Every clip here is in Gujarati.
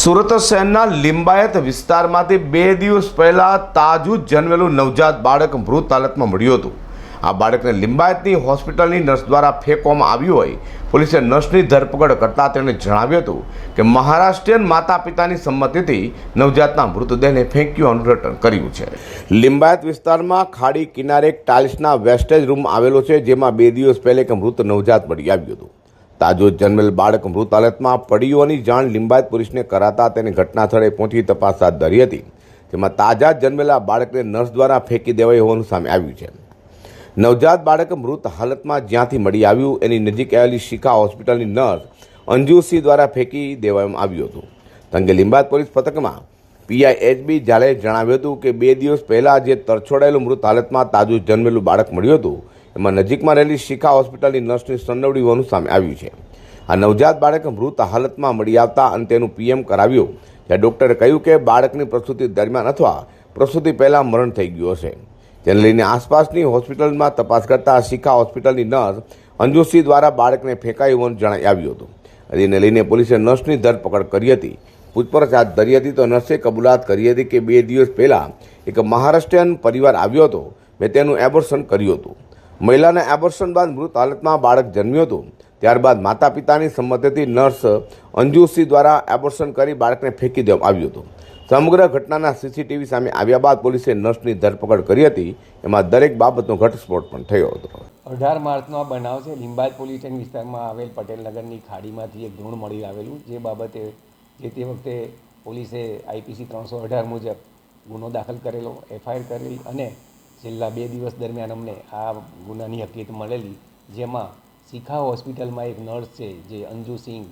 સુરત શહેરના લિંબાયત વિસ્તારમાંથી બે દિવસ પહેલા તાજું જન્મેલું નવજાત બાળક મૃત હાલતમાં મળ્યું હતું. આ બાળકને લિંબાયતની હોસ્પિટલની નર્સ દ્વારા ફેંકવામાં આવ્યું હોય. પોલીસે નર્સની ધરપકડ કરતાં તેણે જણાવ્યું હતું કે મહારાષ્ટ્રીયન માતા પિતાની સંમતિથી નવજાતના મૃતદેહને ફેંક્યું અનુરટન કર્યું છે. લિંબાયત વિસ્તારમાં ખાડી કિનારે એક ટાઇલ્સના વેસ્ટેજ રૂમ આવેલો છે, જેમાં બે દિવસ પહેલે એક મૃત નવજાત મળી આવ્યું હતું. તાજો જન્મેલ બાળક મૃત હાલતમાં પડ્યું જાણ લિંબાયત પોલીસને કરાતા તેને ઘટના સ્થળે પહોંચી તપાસ હાથ ધરી હતી. જેમાં તાજા જન્મેલા બાળકને નર્સ દ્વારા ફેંકી દેવાઈ હોવાનું સામે આવ્યું છે. નવજાત બાળક મૃત હાલતમાં જ્યાંથી મળી આવ્યું એની નજીક આવેલી શિખા હોસ્પિટલની નર્સ અંજુસિંહ દ્વારા ફેંકી દેવામાં આવ્યું હતું. તંગે લિંબાયત પોલીસ પથકમાં પીઆઈ એચબી ઝાલે જણાવ્યું હતું કે બે દિવસ પહેલાં જે તરછોડાયેલું મૃત હાલતમાં તાજું જન્મેલું બાળક મળ્યું હતું એમાં નજીકમાં રહેલી શિખા હોસ્પિટલની નર્સની સંડોવણી હોવાનું સામે આવ્યું છે. આ નવજાત બાળક મૃત હાલતમાં મળી આવતા અને તેનું પીએમ કરાવ્યું. ત્યાં ડૉક્ટરે કહ્યું કે બાળકની પ્રસૂતિ દરમિયાન અથવા પ્રસૂતિ પહેલાં મરણ થઈ ગયું હશે. જેને લઈને આસપાસની હોસ્પિટલમાં તપાસ કરતા શિખા હોસ્પિટલની નર્સ અંજુસિંહ દ્વારા બાળકને ફેંકાયું હોવાનું જણાઈ આવ્યું હતું. જેને લઈને પોલીસે નર્સની ધરપકડ કરી હતી. પૂછપરછ હાથ ધરી હતી તો નર્સે કબૂલાત કરી હતી કે બે દિવસ પહેલાં એક મહારાષ્ટ્રીયન પરિવાર આવ્યો હતો. મેં તેનું એબોર્શન કર્યું હતું. મહિલાના એબોર્શન બાદ મૃત હાલતમાં બાળક જન્મ્યું હતું. ત્યારબાદ માતા પિતાની સંમતિથી નર્સ અંજુસિંહ દ્વારા એબોર્શન કરી બાળકને ફેંકી દેવામાં આવ્યું હતું. સમગ્ર ઘટનાના સીસીટીવી સામે આવ્યા બાદ પોલીસે નર્સની ધરપકડ કરી હતી. એમાં દરેક બાબતનો ઘટસ્ફોટ પણ થયો હતો. અઢાર માર્ચનો આ બનાવ છે. લીંબાયત પોલીસ સ્ટેશન વિસ્તારમાં આવેલ પટેલનગરની ખાડીમાંથી એક ભ્રૂણ મળી આવેલું. જે બાબતે જે તે વખતે પોલીસે આઈપીસી ત્રણસો અઢાર મુજબ ગુનો દાખલ કરેલો, એફઆઈઆર કરેલી અને છેલ્લા બે દિવસ દરમિયાન અમને આ ગુનાની હકીકત મળેલી, જેમાં શિખા હોસ્પિટલમાં એક નર્સ છે, જે અંજુ સિંઘ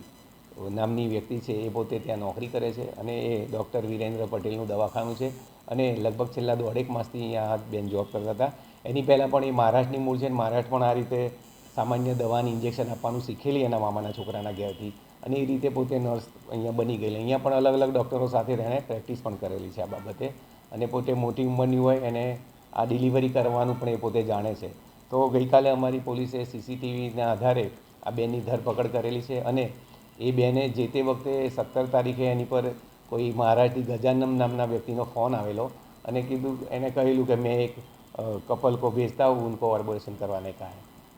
નામની વ્યક્તિ છે, એ પોતે ત્યાં નોકરી કરે છે અને એ ડૉક્ટર વિરેન્દ્ર પટેલનું દવાખાનું છે અને લગભગ છેલ્લા દોઢેક માસથી અહીંયા બેન જોબ કરતા હતા. એની પહેલાં પણ એ મહારાષ્ટ્રની મૂળ છે અને મહારાષ્ટ્ર પણ આ રીતે સામાન્ય દવાની ઇન્જેક્શન આપવાનું શીખેલી એના મામાના છોકરાના ઘેરથી અને એ રીતે પોતે નર્સ અહીંયા બની ગયેલી. અહીંયા પણ અલગ અલગ ડૉક્ટરો સાથે રહેણે પ્રેક્ટિસ પણ કરેલી છે આ બાબતે અને પોતે મોટી ઉંમરની હોય એને આ ડિલિવરી કરવાનું પણ એ પોતે જાણે છે. તો ગઈકાલે અમારી પોલીસે સીસીટીવીના આધારે આ બેનની ધરપકડ કરેલી છે અને એ બેને જે તે વખતે સત્તર તારીખે એની પર કોઈ મહારાષ્ટ્રી ગજાનમ નામના વ્યક્તિનો ફોન આવેલો અને કીધું, એને કહેલું કે મેં એક કપલ કો ભેજતા હું ઉनको ઓર્બોરેશન કરવાને કહે.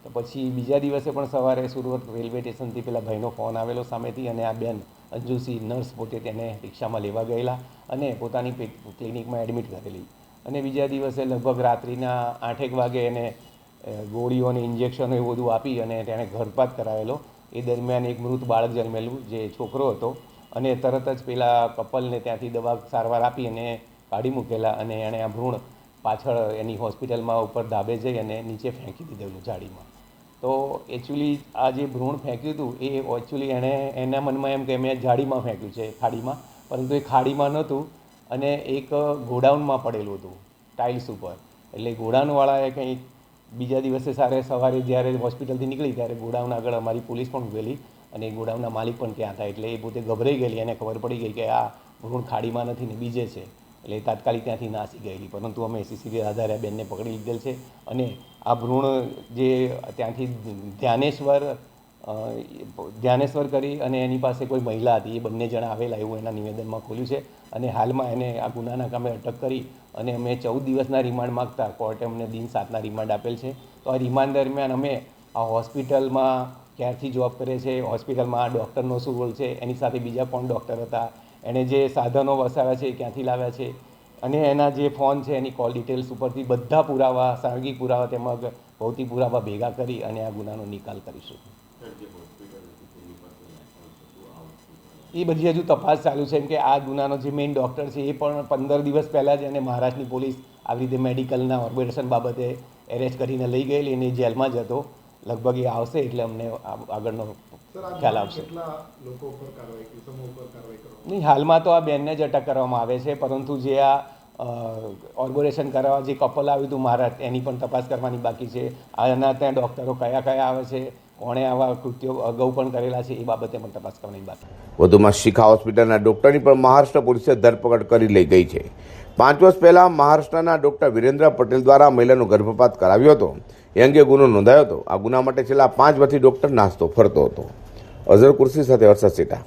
તો પછી બીજા દિવસે પણ સવારે સુરત રેલવે સ્ટેશનથી પેલા ભાઈનો ફોન આવેલો સામેથી અને આ બેન અંજુસી નર્સ પોતે તેને રિક્ષામાં લેવા ગયેલા અને પોતાની ક્લિનિકમાં એડમિટ કરેલી. અને બીજા દિવસે લગભગ રાત્રિના આઠેક વાગે એને ગોળીઓ અને ઇન્જેક્શનો એવું બધું આપી અને તેણે ગર્ભપાત કરાવેલો. એ દરમિયાન એક મૃત બાળક જન્મેલું, જે છોકરો હતો. અને તરત જ પેલા કપલને ત્યાંથી દવા સારવાર આપી અને કાઢી મૂકેલા અને એણે આ ભ્રૂણ પાછળ એની હોસ્પિટલમાં ઉપર ધાબે જઈ અને નીચે ફેંકી દીધેલું જાળીમાં. તો એકચ્યુઅલી આ જે ભ્રૂણ ફેંક્યું હતું, એ એકચ્યુઅલી એણે એના મનમાં એમ કે, મેં જાળીમાં ફેંક્યું છે, ખાડીમાં. પરંતુ એ ખાડીમાં નહોતું. અને એક ગોડાઉનમાં પડેલું હતું, ટાઇલ્સ ઉપર. એટલે ગોડાઉનવાળાએ કંઈક બીજા દિવસે સારે સવારે જ્યારે હોસ્પિટલથી નીકળી ત્યારે ગોડાઉન આગળ અમારી પોલીસ પણ ગયેલી અને એ ગોડાઉનના માલિક પણ ત્યાં હતા. એટલે એ પોતે ગભરાઈ ગયેલી એને ખબર પડી ગઈ કે આ ભ્રૂણ ખાડીમાં નથી ને બીજે છે. એટલે તાત્કાલિક ત્યાંથી નાસી ગયેલી. પરંતુ અમે સીસીટીવી આધારે બેનને પકડી લીધેલ છે અને આ ભ્રૂણ જે ત્યાંથી ધ્યાનેશ્વર ધ્યાનેશ્વર કરી અને એની પાસે કોઈ મહિલા હતી, એ બંને જણા આવેલા એવું એના નિવેદનમાં ખોલ્યું છે. અને હાલમાં એને આ ગુનાના કામે અટક કરી અને અમે ચૌદ દિવસના રિમાન્ડ માગતા કોર્ટે અમને દિન સાતના રિમાન્ડ આપેલ છે. તો આ રિમાન્ડ દરમિયાન અમે આ હોસ્પિટલમાં ક્યારથી જોબ કરે છે, હોસ્પિટલમાં આ ડૉક્ટરનો શું રોલ છે, એની સાથે બીજા કોણ ડૉક્ટર હતા, એણે જે સાધનો વસાવ્યા છે એ ક્યાંથી લાવ્યા છે. અને એના જે ફોન છે એની કોલ ડિટેલ્સ ઉપરથી બધા પુરાવા સાંગી પુરાવા તેમજ ભૌતિક પુરાવા ભેગા કરી અને આ ગુનાનો નિકાલ કરીશું. એ બધી હજુ તપાસ ચાલુ છે એમ કે આ ગુનાનો જે મેઇન ડૉક્ટર છે એ પણ પંદર દિવસ પહેલાં જ એને મહારાષ્ટ્રની પોલીસ આવી રીતે મેડિકલના ઓર્બિટેશન બાબતે એરેસ્ટ કરીને લઈ ગયેલી અને જેલમાં જ હતો. લગભગ એ આવશે એટલે અમને આગળનો ખ્યાલ આવશે. નહીં હાલમાં તો આ બેનને જ અટક કરવામાં આવે છે પરંતુ જે આ ઓર્બોરેશન કરાવવા જે કપલ આવ્યું હતું મહારાષ્ટ્ર એની પણ તપાસ કરવાની બાકી છે. આના ત્યાં ડૉક્ટરો કયા કયા આવે છે કોણે આવા કૃત્યો અગાઉ પણ કરેલા છે, એ બાબતે પણ તપાસ કરવાની બાકી વધુમાં શિખા હોસ્પિટલના ડોક્ટરની પણ મહારાષ્ટ્ર પોલીસે ધરપકડ કરી લઈ ગઈ છે. પાંચ વર્ષ પહેલા મહારાષ્ટ્રના ડોક્ટર વિરેન્દ્ર પટેલ દ્વારા મહિલાનો ગર્ભપાત કરાવ્યો હતો. એ અંગે ગુનો નોંધાયો હતો. આ ગુના માટે છેલ્લા પાંચ વર્ષથી ડોક્ટર નાસ્તો ફરતો હતો. અઝર કુર્સી સાથે હર્ષદ સેટા.